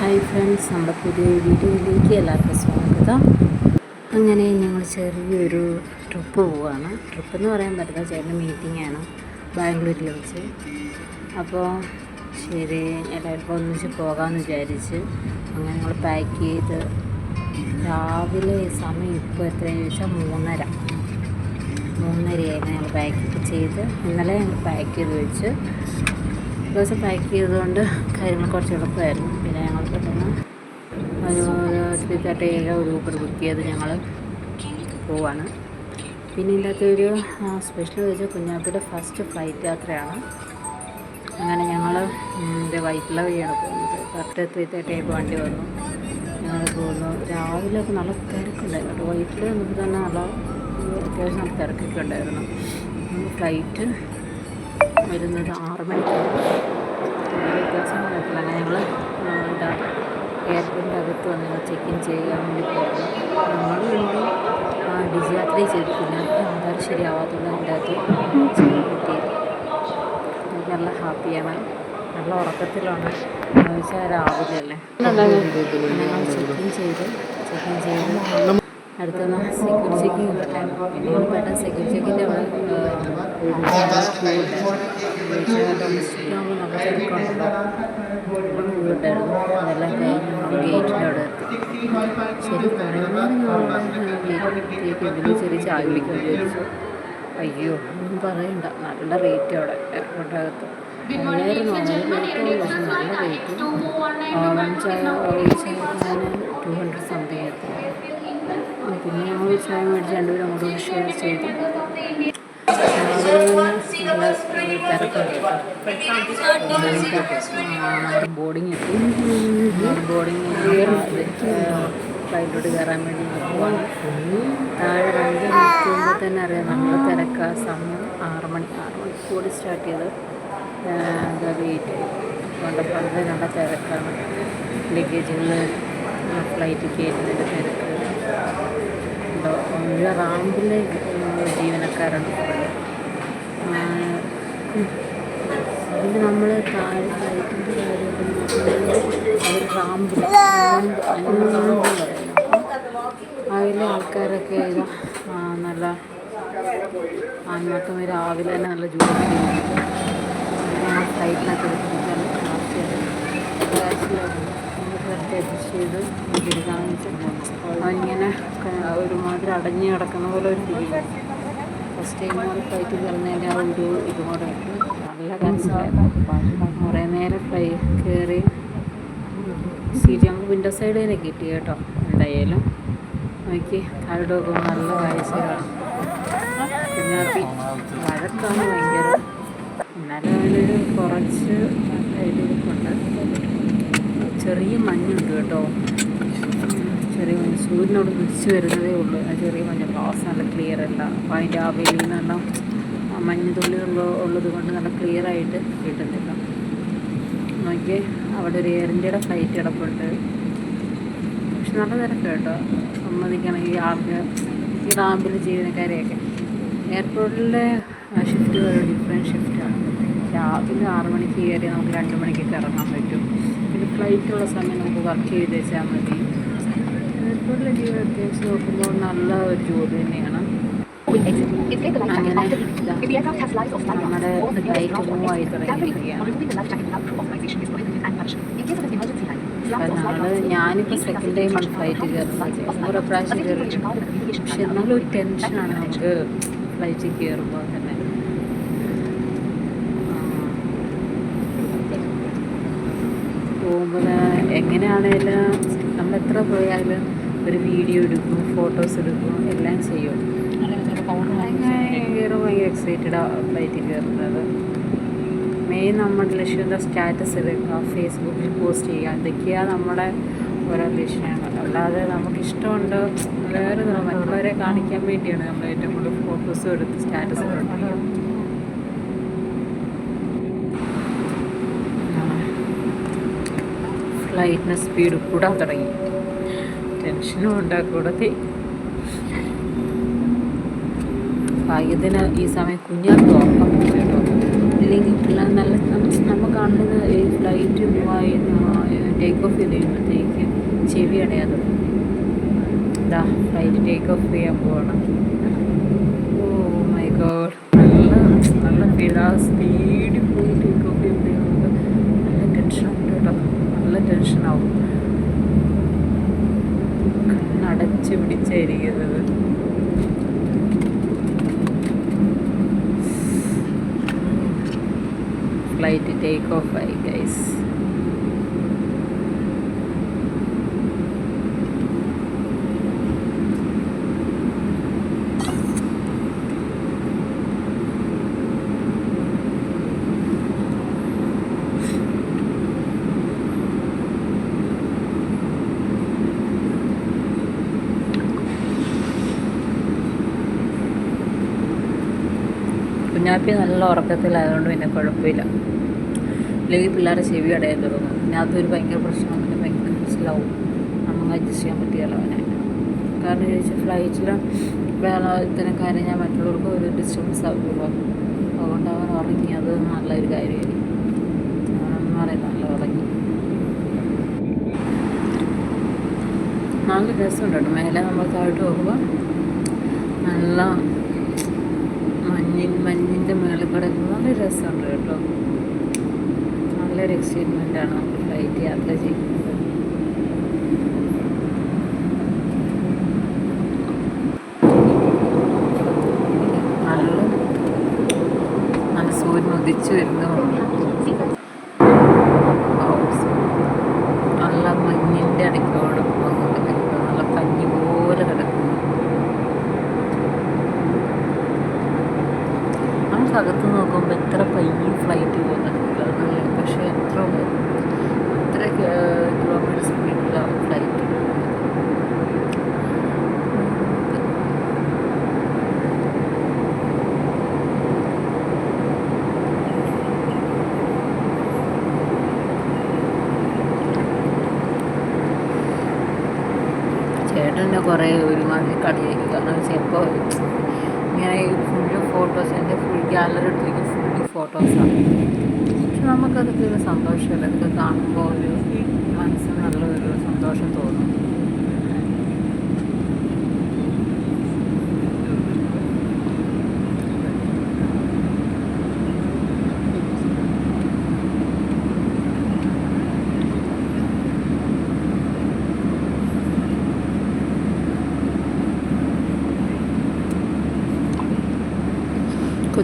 Hi friends നമ്മുടെ പുതിയ വീഡിയോയിലേക്ക് എല്ലാവർക്കും സ്വാഗതം. അങ്ങനെ ഞങ്ങൾ ചെറിയൊരു ട്രിപ്പ് പോവുകയാണ് ട്രിപ്പ് എന്ന് പറയാൻ പറ്റില്ല ചേട്ടൻ മീറ്റിംഗ് ആണ് ബാംഗ്ലൂരിൽ വെച്ച്. അപ്പോൾ ശരി എല്ലാവർക്കും ഒന്നിച്ച് പോകാമെന്ന് വിചാരിച്ച് അങ്ങനെ ഞങ്ങൾ പാക്ക് ചെയ്ത് രാവിലെ സമയം ഇപ്പോൾ എത്രയാണെന്ന് ചോദിച്ചാൽ മൂന്നര. മൂന്നരയായി ഞങ്ങൾ പാക്ക് ചെയ്ത്. ഇന്നലെ ഞങ്ങൾ പാക്ക് ചെയ്ത് വെച്ച്. ദിവസം പാക്ക് ചെയ്തുകൊണ്ട് കാര്യങ്ങൾ കുറച്ച് എളുപ്പമായിരുന്നു. ഏഴ് ഒരു ഊബർ ബുക്ക് ചെയ്ത് ഞങ്ങൾ പോവാണ്. പിന്നെ ഇതിന്റെ ഒരു സ്പെഷ്യൽ വെച്ചാൽ കുഞ്ഞാപ്പിയുടെ ഫസ്റ്റ് ഫ്ലൈറ്റ് യാത്രയാണ്. അങ്ങനെ ഞങ്ങൾ എന്റെ വൈറ്റില വഴിയാണ് പോകുന്നത്. കറക്റ്റ് ത്രീ തേർട്ടി ആയപ്പോൾ വണ്ടി വന്നു. ഞങ്ങൾ പോകുന്നു. രാവിലെ ഒക്കെ നല്ല തിരക്കുണ്ടായിരുന്നു വൈറ്റിൽ നമുക്ക് തന്നെ നല്ല അത്യാവശ്യം നല്ല തിരക്കൊക്കെ ഉണ്ടായിരുന്നു. ഫ്ലൈറ്റ് വരുന്നത് ആറ് മണിക്കാണ്. വ്യത്യാസം കുഴപ്പമില്ല. ഞങ്ങൾ എന്താ എയർപോർട്ടിന്റെ അകത്ത് വന്ന് ചെക്ക് ഇൻ ചെയ്യാൻ വേണ്ടി പോകുന്നു നമ്മൾ വേണ്ടി ഡിജി യാത്ര ചെയ്തിട്ടില്ല ആധാർ ശരിയാവാത്തതുകൊണ്ട് അതിന്റെ അകത്ത് ചെയ്യാൻ പറ്റിയത് നല്ല ഹാപ്പിയാണ് നല്ല ഉറക്കത്തിലാണ് വെച്ചാൽ രാവിലെ അല്ലേ ഞങ്ങൾ ചെക്ക് ഇൻ ചെയ്ത് ചെക്ക് ഇൻ ചെയ്ത് അടുത്തുനിന്ന് സെക്യൂരിറ്റി ചെക്കിങ് കിട്ടാൻ പിന്നെ പെട്ടെന്ന് സെക്യൂരിറ്റി ചെക്കിന്റെ അവിടെ ഡൊമസ്റ്റിക് ആകുമ്പോൾ നമുക്ക് ഉണ്ടായിരുന്നു അതെല്ലാം കഴിഞ്ഞ് എത്തി ശരി എന്തെങ്കിലും ചെറിയ ചായ വിളിക്കാൻ വിചാരിച്ചു. അയ്യോ ഒന്നും പറയണ്ട. നല്ല റേറ്റ് അവിടെ എയർപോർട്ടിനകത്ത്. നല്ല റേറ്റ് ചായ ഓറഞ്ച് ടു ഹൺഡ്രഡ് സംതിങ് എത്തി പിന്നെ ഞങ്ങൾ ചായ മേടിച്ച് രണ്ടുപേരും അങ്ങോട്ട് ഷെയർ ചെയ്തു. ബോർഡിങ് ബോർഡിങ് ഫ്ലൈറ്റിലോട്ട് കയറാൻ വേണ്ടി താഴെ വണ്ടി തന്നെ അറിയാം നമ്മൾ തിരക്ക സമയം ആറ് മണി ആറ് മണിക്ക് കൂടി സ്റ്റാർട്ട് ചെയ്ത് എന്താ വെയിറ്റ് കണ്ടപ്പോൾ വളരെ നല്ല തിരക്കാണ് ലഗേജുകൾ ഫ്ലൈറ്റ് കയറ്റുന്നതിന്റെ തിരക്ക് ഉണ്ടോ ഉള്ള റാമ്പിൽ ജീവനക്കാരാണ് പിന്നെ നമ്മൾ താഴെ അതിലെ ആൾക്കാരൊക്കെ നല്ല ആൺമാക്കം രാവിലെ തന്നെ നല്ല ജോലി അഡ്ജസ്റ്റ് ചെയ്ത് അവനിങ്ങനെ ഒരുമാതിരി അടഞ്ഞു കിടക്കുന്ന പോലെ ഒരു ഫസ്റ്റ് ടൈം ഫ്ലൈറ്റ് കയറുന്നതിന്റെ ആ ഒരു ഇതുകൂടെ നല്ല കൻസലായിരുന്നു കുറേ നേരം ഫ്ലൈ കയറി. സീറ്റ് നമുക്ക് വിൻഡോ സൈഡ് തന്നെ കിട്ടി കേട്ടോ എന്തായാലും നോക്കി അവിടെ നല്ല കാഴ്ചകളാണ്. പിന്നെ വഴക്കാണ് ഭയങ്കര. അതിനൊരു കുറച്ച് ഇരിപ്പുണ്ട് ചെറിയ മഞ്ഞുണ്ട് കേട്ടോ. ചെറിയ മഞ്ഞ സൂര്യനോട് കുതിച്ച് വരുന്നതേ ഉള്ളൂ. ആ ചെറിയ മഞ്ഞ ഗ്ലാസ് നല്ല ക്ലിയർ അല്ല. അപ്പോൾ അതിന്റെ ആ വെളിയിൽ നല്ല മഞ്ഞ് തുള്ളികൾ ഉള്ളത് കൊണ്ട് നല്ല ക്ലിയർ ആയിട്ട് കിട്ടുന്നില്ല. നോക്കിയേ അവിടെ ഒരു എയർ ഇന്ത്യയുടെ ഫ്ലൈറ്റ് കിടപ്പുണ്ട്. പക്ഷെ നല്ല തിരക്ക് കേട്ടോ. സമ്മതിക്കണം ഈ ആൾക്ക് ഈ റാമ്പിൽ ജീവനക്കാരെയൊക്കെ. എയർപോർട്ടിലെ ഷിഫ്റ്റ് ഒരു ഡിഫറെന്റ് ഷിഫ്റ്റാണ് രാവിലെ ആറ് മണിക്ക് കയറി നമുക്ക് രണ്ട് മണിക്കൊക്കെ ഇറങ്ങാൻ പറ്റും. പിന്നെ ഫ്ലൈറ്റുള്ള സമയം നമുക്ക് വർക്ക് ചെയ്ത് വെച്ചാൽ മതി. എയർപോർട്ടിലെ ജീവിതം അത്യാവശ്യം നോക്കുമ്പോൾ നല്ല ഒരു ജോലി തന്നെയാണ്. നമ്മുടെ ഫ്ലൈറ്റ് തുടങ്ങിയിരിക്കുകയാണ് ഞാനിപ്പോൾ സെക്കൻഡ് ടൈമാണ് ഫ്ലൈറ്റ് കയറുന്നത്. ഓരോ പ്രാവശ്യം കയറി പക്ഷെ എന്നാലും ഒരു ടെൻഷനാണ് നമുക്ക് ഫ്ലൈറ്റിൽ കയറുമ്പോൾ തന്നെ. പോകുമ്പോൾ എങ്ങനെയാണേലും നമ്മൾ എത്ര പോയാലും ഒരു വീഡിയോ എടുക്കും ഫോട്ടോസ് എടുക്കും എല്ലാം ചെയ്യും. ഭയങ്കര ഭയങ്കര എക്സൈറ്റഡാണ് ഫ്ലൈറ്റിൽ കയറുന്നത് മെയിൻ നമ്മുടെ ലക്ഷ്യം എന്താ? സ്റ്റാറ്റസ് എടുക്കുക ഫേസ്ബുക്കിൽ പോസ്റ്റ് ചെയ്യുക. ഇതൊക്കെയാണ് നമ്മുടെ ഓരോ ലക്ഷ്യങ്ങൾ. അല്ലാതെ നമുക്കിഷ്ടമുണ്ട് വേറെ മറ്റുള്ളവരെ കാണിക്കാൻ വേണ്ടിയാണ് നമ്മൾ ഏറ്റവും കൂടുതൽ ഫോട്ടോസും എടുത്ത് സ്റ്റാറ്റസ് ഇടുന്നത്. ഫ്ലൈറ്റിന് സ്പീഡ് കൂടാൻ തുടങ്ങി. ടെൻഷനും ഉണ്ടാക്കൂടത്തി ഭാഗ്യത്തിന് ഈ സമയം കുഞ്ഞാർക്ക് ഉറക്കം കേട്ടോ. ഇല്ലെങ്കിൽ പിള്ളേർ നല്ല നമ്മൾ കാണുന്നത് ഈ ഫ്ലൈറ്റ് മൂവായി ടേക്ക് ഓഫ് ചെയ്ത് ചെവി അടയാതെ ഇതാ ഫ്ലൈറ്റ് ടേക്ക് ഓഫ് ചെയ്യാൻ പോകണം ഓ മൈ ഗോഡ്. നല്ല നല്ല ആ സ്പീഡിൽ പോയി ടേക്ക് ഓഫ് ചെയ്യുമ്പോഴത്തേക്ക് നല്ല ടെൻഷൻ ഉണ്ട് കേട്ടോ. നല്ല ടെൻഷനാവും കണ്ണടച്ച് പിടിച്ചായിരിക്കുന്നത് ഫ്ലൈറ്റ് ടേക്ക് ഓഫ് ആയി ഗൈസ് കുഞ്ഞാപ്പി നല്ല ഉറക്കത്തിലായതുകൊണ്ട് പിന്നെ കുഴപ്പമില്ല. അല്ലെങ്കിൽ പിള്ളേരെ ചെവി അടയാൻ തുടങ്ങും. പിന്നെ അതൊരു ഭയങ്കര പ്രശ്നമാണ്. പിന്നെ ഭയങ്കര മനസ്സിലാവും. നമുക്ക് അഡ്ജസ്റ്റ് ചെയ്യാൻ പറ്റിയല്ലോ അവനെ. കാരണം ചോദിച്ചാൽ ഫ്ലൈറ്റിൽ വേറെ കാര്യം ഞാൻ മറ്റുള്ളവർക്ക് ഒരു ഡിസ്റ്റർബൻസ് ആവുമല്ലോ. അതുകൊണ്ട് അവൻ ഉറങ്ങി. അത് നല്ലൊരു കാര്യമായിരിക്കും. പറയുന്നത് നല്ല ഉറങ്ങി. നല്ല രസമുണ്ട് കേട്ടോ. മേലെ നമ്മൾ താഴോട്ട് പോകുമ്പോൾ നല്ല മഞ്ഞിൻ മഞ്ഞിന്റെ മേളിൽ കിടക്കുന്ന നല്ല രസമുണ്ട് കേട്ടോ. നല്ലൊരു എക്സ്പീരിമെന്റാണ് ഫ്ലൈറ്റ് യാത്ര ചെയ്യുന്നത് നല്ല നല്ല സൂര്യൻ ഉദിച്ചു വരുന്നതുകൊണ്ട് നല്ല മഞ്ഞിന്റെ ഇടയ്ക്കോട് പോകുന്നുണ്ട് നല്ല പഞ്ഞി പോലെ കിടക്കുന്നു നമുക്കകത്ത് നോക്കുമ്പോൾ എത്ര പയ്യെ ഫ്ലൈറ്റ് പോകുന്നുണ്ട് അതല്ലേ പക്ഷേ എത്ര എത്ര കിലോമീറ്റർ സ്പീഡിലാണ് ഫ്ലൈറ്റ് ചേട്ടന്റെ കുറേ ഒരുമാതിരി കളിയാക്കി. കാരണം ചിലപ്പോൾ ഇങ്ങനെ ഫുള്ള് ഫോട്ടോസ് എന്റെ ഫുൾ ഗ്യാലറി എടുത്തിരിക്കും ഫുള്ള് ഫോട്ടോസാണ് പക്ഷെ നമുക്കതൊക്കെ ഒരു സന്തോഷമല്ല? ഇതൊക്കെ കാണുമ്പോൾ ഒരു മനസ്സിന് നല്ലൊരു സന്തോഷം തോന്നും.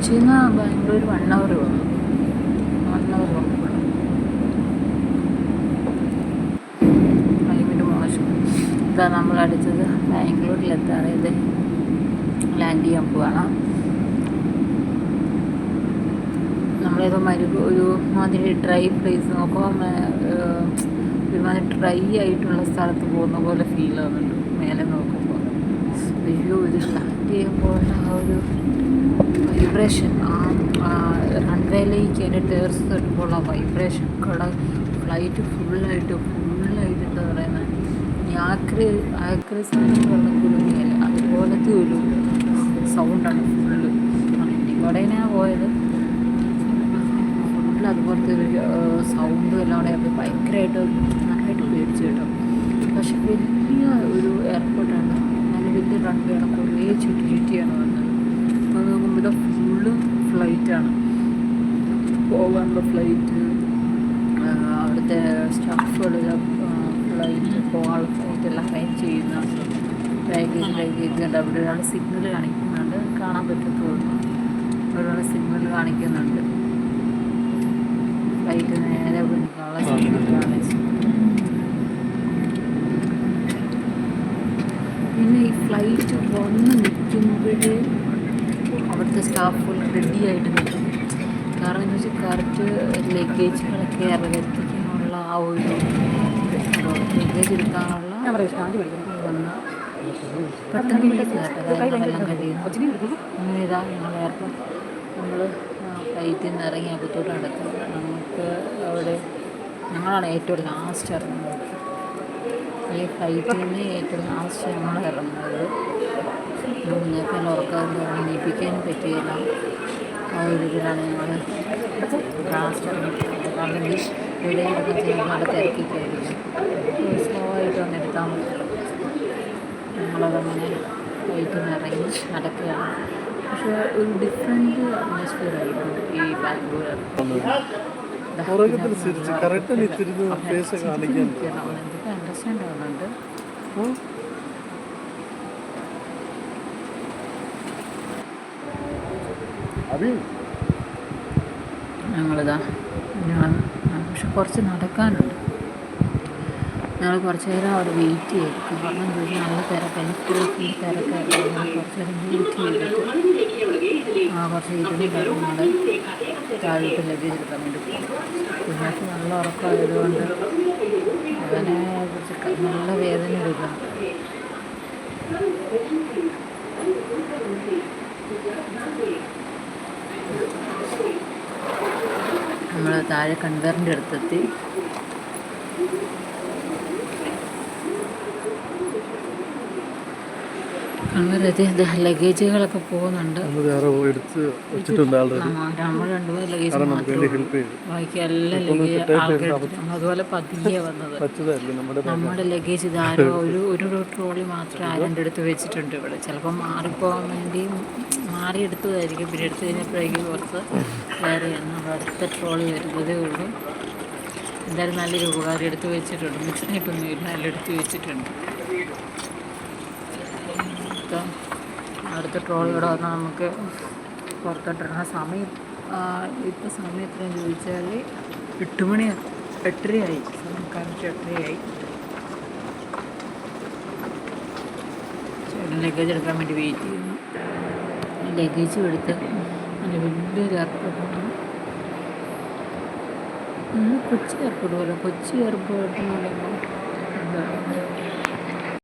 കൊച്ചിയിൽ നിന്ന് ബാംഗ്ലൂർ വൺ അവർ വന്നു വൺ അവർ ഭയങ്കര മോശം. ഇതാ നമ്മൾ അടുത്തത് ബാംഗ്ലൂരിൽ ഇത് ലാൻഡ് ചെയ്യാൻ പോവാണ്. നമ്മളേതോ മരു ഒരു മാതിരി ഡ്രൈ പ്ലേസ് നോക്കുമ്പോൾ ഒരുമാതിരി ഡ്രൈ ആയിട്ടുള്ള സ്ഥലത്ത് പോകുന്ന പോലെ ഫീൽ ആവുന്നുണ്ട്. മേലെ നോക്കുമ്പോൾ അയ്യോ ഇത് സ്റ്റാർട്ട് ചെയ്യുമ്പോൾ ആ ഒരു വൈബ്രേഷൻ ആ റൺവേയിലേക്ക് എന്റെ ടേഴ്സ് തട്ടുമ്പോൾ ആ വൈബ്രേഷൻ കട ഫ്ലൈറ്റ് ഫുള്ളായിട്ട് ഫുള്ളായിട്ട് എന്താ പറയുന്നത് ആക്രി അതുപോലത്തെ ഒരു സൗണ്ടാണ് ഫുള്ള് വടകനാണ് പോയത്. ഫുള്ള് അതുപോലത്തെ ഒരു സൗണ്ട് എല്ലാം കൂടെ ഭയങ്കരമായിട്ട് നന്നായിട്ട് പേടിച്ചു കേട്ടോ. പക്ഷെ വലിയ ഒരു എയർപോർട്ടാണ് വലിയ ആണ് കുറേ ചുറ്റി ചുറ്റിയാണ് വന്നത്. അപ്പോൾ നോക്കുമ്പോൾ ഇത് ഫുള്ള് ഫ്ലൈറ്റാണ് പോകാനുള്ള ഫ്ലൈറ്റ് അവിടുത്തെ സ്റ്റാഫുകൾ ഫ്ലൈറ്റ് പോകാനുള്ള ഫ്ലൈറ്റ് എല്ലാം അറേഞ്ച് ചെയ്യുന്ന ബാഗേജ് ബാഗേജ് ഉണ്ട് അവിടെ ഒരാൾ സിഗ്നൽ കാണിക്കുന്നുണ്ട്. കാണാൻ പറ്റത്തുള്ളൂ. ഒരാൾ സിഗ്നൽ കാണിക്കുന്നുണ്ട്. ഫ്ലൈറ്റ് നേരെ വിളിക്കാനുള്ള സിഗ്നൽ കാണിച്ചു പിന്നെ ഈ ഫ്ലൈറ്റ് വന്ന് നിൽക്കുമ്പോഴേ അവിടുത്തെ ഫുൾ റെഡി ആയിട്ട് നിൽക്കും. കാരണം എന്ന് വെച്ചാൽ കറക്റ്റ് ലഗേജുകളൊക്കെ ഇറങ്ങിക്കാനുള്ള ആ ഒരു ലഗേജ് എടുക്കാനുള്ള വന്ന് പെട്ടെന്ന് കഴിയുന്നു അങ്ങനെ ഇതാ ഞങ്ങൾ എയർപോർട്ട് നമ്മൾ ഫ്ലൈറ്റിൽ നിന്ന് ഇറങ്ങി അകത്തോട്ട് നടക്കുന്നത് നമുക്ക് അവിടെ ഞങ്ങളാണ് ഏറ്റവും ലാസ്റ്റ് ഇറങ്ങുന്നത്. ഈ ഫ്ലൈറ്റിൽ നിന്ന് ഏറ്റവും ആവശ്യമാണ് ഞങ്ങൾ ഇറങ്ങുന്നത് ഞങ്ങൾക്ക് ഉറക്കം എണീപ്പിക്കാൻ പറ്റിയില്ല. ആ ഒരു ഇതിലാണ് ഞങ്ങൾ ലാസ്റ്റ് അല്ലെങ്കിൽ ഇവിടെ എടുക്കാൻ ചിലപ്പോൾ അവിടെ തിരക്കി ആയിരിക്കും സ്ലോ ആയിട്ട് ഒന്ന് എടുത്താൽ മതി. ഞങ്ങളതങ്ങനെ ഫ്ലൈറ്റിൽ നിന്ന് ഇറങ്ങി നടക്കുകയാണ്. പക്ഷേ ഒരു ഡിഫറെന്റ് അറ്റ്മോസ്ഫിയർ ആയിരുന്നു ഈ ബാംഗ്ലൂർ അണ്ടർസ്റ്റാൻഡ് ഞങ്ങളിതാ ഞാൻ പക്ഷെ കുറച്ച് നടക്കാനുണ്ട്. ഞങ്ങൾ കുറച്ച് നേരം അവിടെ വെയിറ്റ് ചെയ്തു കാരണം എന്താ വെച്ചാൽ നല്ല തിരക്ക് എനിക്ക് ഫുൾ തിരക്കായിരുന്നു കുറച്ച് നേരം വെയിറ്റ് ചെയ്തിട്ട് ആ കുറച്ച് ഇരുന്നിട്ട് നമ്മൾ താഴോട്ട് ലഗേജ് എടുക്കാൻ വേണ്ടി പോകും പിന്നെ നല്ല ഉറക്കമായതുകൊണ്ട് അവനെ കുറച്ച് നല്ല വേദന എടുക്കണം. നമ്മൾ താഴെ കൺവേറിന്റെ അടുത്തെത്തി. കൺവെയറെത്തി ലഗേജുകളൊക്കെ പോകുന്നുണ്ട്. നമ്മൾ രണ്ടുമൂന്ന് ലഗേജ് ബാക്കി എല്ലാ ലഗേജ് അതുപോലെ പതിയെ വന്നത്. നമ്മുടെ ലഗേജ് ഇതാരോ ഒരു ഒരു ട്രോളി മാത്രം ആരെന്റെ അടുത്ത് വെച്ചിട്ടുണ്ട് ഇവിടെ. ചിലപ്പോൾ മാറിപ്പോകാൻ വേണ്ടി മാറി എടുത്തതായിരിക്കും. പിന്നെ എടുത്തു കഴിഞ്ഞപ്പോഴേക്കും പുറത്ത് വേറെ നമ്മുടെ അടുത്ത ട്രോളി വരുന്നതേ ഉള്ളൂ. എന്തായാലും നല്ലൊരു ഉപകാരം എടുത്ത് വെച്ചിട്ടുണ്ട്. മിക്സായിട്ടൊന്നുമില്ല നല്ല എടുത്ത് വെച്ചിട്ടുണ്ട്. ഇപ്പം അടുത്ത ഇവിടെ വന്നാൽ നമുക്ക് പുറത്തോട്ടിടണം സമയം ഇപ്പോൾ സമയം എത്രയാണെന്ന് ചോദിച്ചാൽ എട്ട് മണി എട്ടരയായി. കറക്റ്റ് എട്ടരയായി. ചേട്ടൻ ലഗേജ് എടുക്കാൻ വേണ്ടി വെയിറ്റ് ചെയ്യുന്നു. ലഗേജും എടുത്ത് നല്ല വലിയൊരു എയർപോർട്ടാണ് കൊച്ചി എയർപോർട്ട് പോലെ കൊച്ചി എയർപോർട്ട് എന്ന് പറയുമ്പോൾ